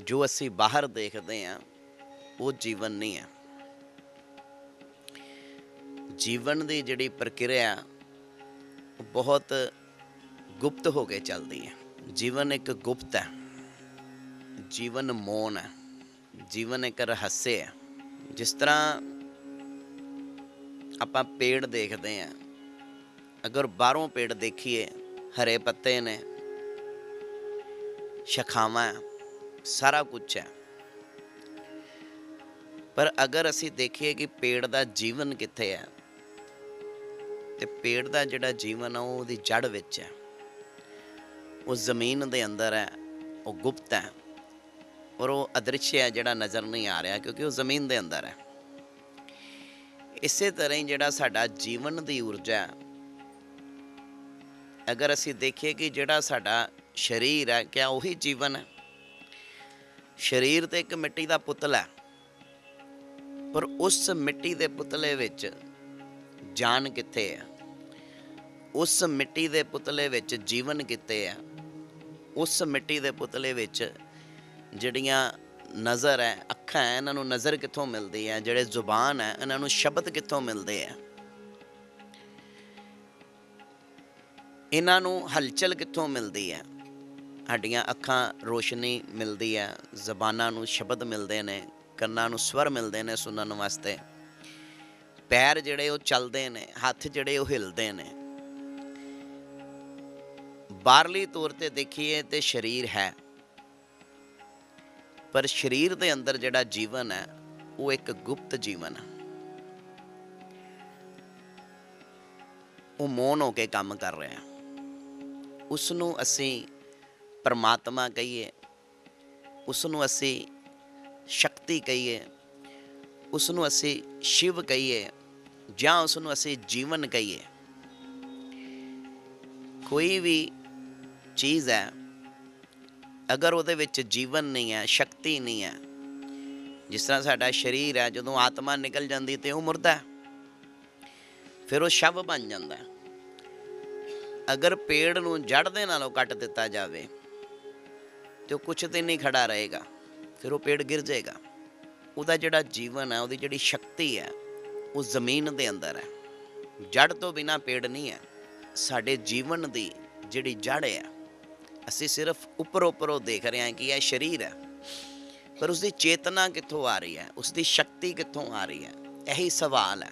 ਜੋ ਅਸੀਂ ਬਾਹਰ ਦੇਖਦੇ ਹਾਂ, ਉਹ ਜੀਵਨ ਨਹੀਂ ਹੈ। ਜੀਵਨ ਦੀ ਜਿਹੜੀ ਪ੍ਰਕਿਰਿਆ, ਉਹ ਬਹੁਤ ਗੁਪਤ ਹੋ ਕੇ ਚੱਲਦੀ ਹੈ। ਜੀਵਨ ਇੱਕ ਗੁਪਤ ਹੈ। ਜੀਵਨ ਮੌਨ ਹੈ। ਜੀਵਨ ਇੱਕ ਰਹੱਸੇ ਹੈ। ਜਿਸ ਤਰ੍ਹਾਂ ਆਪਾਂ ਪੇੜ ਦੇਖਦੇ ਹਾਂ, ਅਗਰ ਬਾਹਰੋਂ ਪੇੜ ਦੇਖੀਏ, ਹਰੇ ਪੱਤੇ ਨੇ, ਸ਼ਖਾਵਾਂ ਸਾਰਾ ਕੁਝ ਹੈ। ਪਰ ਅਗਰ ਅਸੀਂ ਦੇਖੀਏ ਕਿ ਪੇੜ ਦਾ ਜੀਵਨ ਕਿੱਥੇ ਹੈ, ਤੇ ਪੇੜ ਦਾ ਜਿਹੜਾ ਜੀਵਨ ਆ, ਉਹ ਉਹਦੀ ਜੜ ਵਿੱਚ ਹੈ। ਉਹ ਜ਼ਮੀਨ ਦੇ ਅੰਦਰ ਹੈ, ਉਹ ਗੁਪਤ ਹੈ, ਔਰ ਉਹ ਅਦ੍ਰਿਸ਼ ਹੈ ਜਿਹੜਾ ਨਜ਼ਰ ਨਹੀਂ ਆ ਰਿਹਾ, ਕਿਉਂਕਿ ਉਹ ਜ਼ਮੀਨ ਦੇ ਅੰਦਰ ਹੈ। ਇਸੇ ਤਰ੍ਹਾਂ ਹੀ ਜਿਹੜਾ ਸਾਡਾ ਜੀਵਨ ਦੀ ਊਰਜਾ ਹੈ, ਅਗਰ ਅਸੀਂ ਦੇਖੀਏ ਕਿ ਜਿਹੜਾ ਸਾਡਾ ਸਰੀਰ ਹੈ, ਕਿਆ ਉਹੀ ਜੀਵਨ ਹੈ। ਸਰੀਰ ਤੇ ਇੱਕ ਮਿੱਟੀ ਦਾ ਪੁਤਲਾ ਹੈ। ਪਰ ਉਸ ਮਿੱਟੀ ਦੇ ਪੁਤਲੇ ਵਿੱਚ ਜਾਨ ਕਿੱਥੇ ਹੈ? ਉਸ ਮਿੱਟੀ ਦੇ ਪੁਤਲੇ ਵਿੱਚ ਜੀਵਨ ਕਿੱਥੇ ਹੈ? ਉਸ ਮਿੱਟੀ ਦੇ ਪੁਤਲੇ ਵਿੱਚ ਜਿਹੜੀਆਂ ਨਜ਼ਰ ਹੈ, ਅੱਖਾਂ ਹੈ, ਇਹਨਾਂ ਨੂੰ ਨਜ਼ਰ ਕਿੱਥੋਂ ਮਿਲਦੀ ਹੈ? ਜਿਹੜੇ ਜ਼ੁਬਾਨ ਹੈ, ਇਹਨਾਂ ਨੂੰ ਸ਼ਬਦ ਕਿੱਥੋਂ ਮਿਲਦੇ ਹੈ? ਇਹਨਾਂ ਨੂੰ ਹਲਚਲ ਕਿੱਥੋਂ ਮਿਲਦੀ ਹੈ? ਸਾਡੀਆਂ ਅੱਖਾਂ ਰੋਸ਼ਨੀ ਮਿਲਦੀ ਹੈ, ਜ਼ਬਾਨਾਂ ਨੂੰ ਸ਼ਬਦ ਮਿਲਦੇ ਨੇ, ਕੰਨਾਂ ਨੂੰ ਸਵਰ ਮਿਲਦੇ ਨੇ ਸੁਣਨ ਵਾਸਤੇ। ਪੈਰ ਜਿਹੜੇ ਉਹ ਚੱਲਦੇ ਨੇ, ਹੱਥ ਜਿਹੜੇ ਉਹ ਹਿਲਦੇ ਨੇ। ਬਾਹਰਲੀ ਤੌਰ ਤੇ ਦੇਖੀਏ ਤੇ ਸਰੀਰ ਹੈ। ਪਰ ਸਰੀਰ ਦੇ ਅੰਦਰ ਜਿਹੜਾ ਜੀਵਨ ਹੈ, ਉਹ ਇੱਕ ਗੁਪਤ ਜੀਵਨ ਹੈ। ਉਹ ਮੌਨ ਹੋ ਕੇ ਕੰਮ ਕਰ ਰਿਹਾ ਉਸ ਨੂੰ ਅਸੀਂ ਪਰਮਾਤਮਾ ਕਹੀਏ ਉਸ ਨੂੰ ਅਸੀਂ ਸ਼ਕਤੀ ਕਹੀਏ ਉਸ ਨੂੰ ਅਸੀਂ ਸ਼ਿਵ ਕਹੀਏ, ਜਾਂ ਉਸ ਨੂੰ ਅਸੀਂ ਜੀਵਨ ਕਹੀਏ। ਕੋਈ ਵੀ ਚੀਜ਼ ਹੈ, ਅਗਰ ਉਹਦੇ ਵਿੱਚ ਜੀਵਨ ਨਹੀਂ ਹੈ, ਸ਼ਕਤੀ ਨਹੀਂ ਹੈ, ਜਿਸ ਤਰ੍ਹਾਂ ਸਾਡਾ ਸਰੀਰ ਹੈ, ਜਦੋਂ ਆਤਮਾ ਨਿਕਲ ਜਾਂਦੀ ਤੇ ਉਹ ਮੁਰਦਾ ਹੈ, ਫਿਰ ਉਹ ਸ਼ਵ ਬਣ ਜਾਂਦਾ ਹੈ। ਅਗਰ ਪੇੜ ਨੂੰ ਜੜ ਦੇ ਨਾਲੋਂ ਕੱਟ ਦਿੱਤਾ ਜਾਵੇ ਤੇ ਉਹ ਕੁਛ ਦਿਨ ਨਹੀਂ ਖੜਾ ਰਹੇਗਾ, ਫਿਰ ਉਹ ਪੇੜ ਗਿਰ ਜਾਏਗਾ। ਉਹਦਾ ਜਿਹੜਾ ਜੀਵਨ ਹੈ, ਉਹਦੀ ਜਿਹੜੀ ਸ਼ਕਤੀ ਹੈ, ਉਹ ਜ਼ਮੀਨ ਦੇ ਅੰਦਰ ਹੈ। ਜੜ ਤੋਂ ਬਿਨਾ ਪੇੜ ਨਹੀਂ ਹੈ। ਸਾਡੇ ਜੀਵਨ ਦੀ ਜਿਹੜੀ ਜੜ ਹੈ, ਅਸੀਂ ਸਿਰਫ ਉੱਪਰ ਉੱਪਰੋਂ ਦੇਖ ਰਹੇ ਹਾਂ ਕਿ ਇਹ ਸਰੀਰ ਹੈ। ਪਰ ਉਸ ਦੀ ਚੇਤਨਾ ਕਿੱਥੋਂ ਆ ਰਹੀ ਹੈ? ਉਸ ਦੀ ਸ਼ਕਤੀ ਕਿੱਥੋਂ ਆ ਰਹੀ ਹੈ? ਇਹੀ ਸਵਾਲ ਹੈ।